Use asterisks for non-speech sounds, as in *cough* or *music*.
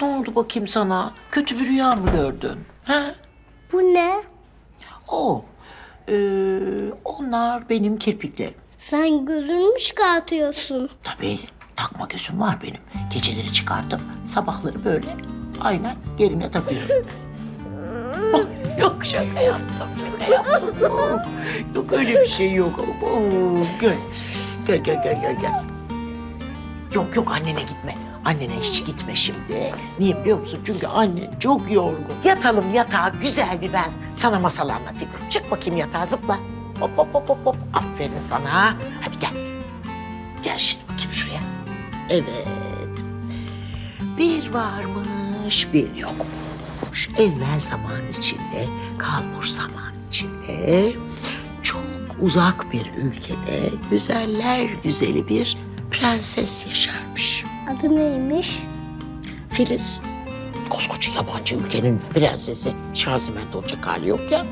Ne oldu bakayım sana? Kötü bir rüya mı gördün? He? Bu ne? O. Ee, onlar benim kirpiklerim. Sen gözünü çıkartıyorsun? Tabii takma gözüm var benim. Geceleri çıkartıp sabahları böyle aynen yerine takıyorum. Oh, *laughs* yok şaka yaptım, şaka yaptım. Yok öyle bir şey yok. Oh, gel. Gel, gel, gel, gel, gel. Yok yok annene gitme. Annene hiç gitme şimdi. Niye biliyor musun? Çünkü annen çok yorgun. Yatalım yatağa güzel bir ben sana masal anlatayım. Çık bakayım yatağa zıpla. Hop hop hop hop hop. Aferin sana. Hadi gel. Gel şimdi bakayım şuraya. Evet. Bir varmış bir yokmuş. Evvel zaman içinde, kalmış zaman içinde... ...çok uzak bir ülkede güzeller güzeli bir prenses yaşarmış. Adı neymiş? Filiz, koskoca yabancı ülkenin prensesi Şaziment olacak hali yok ya.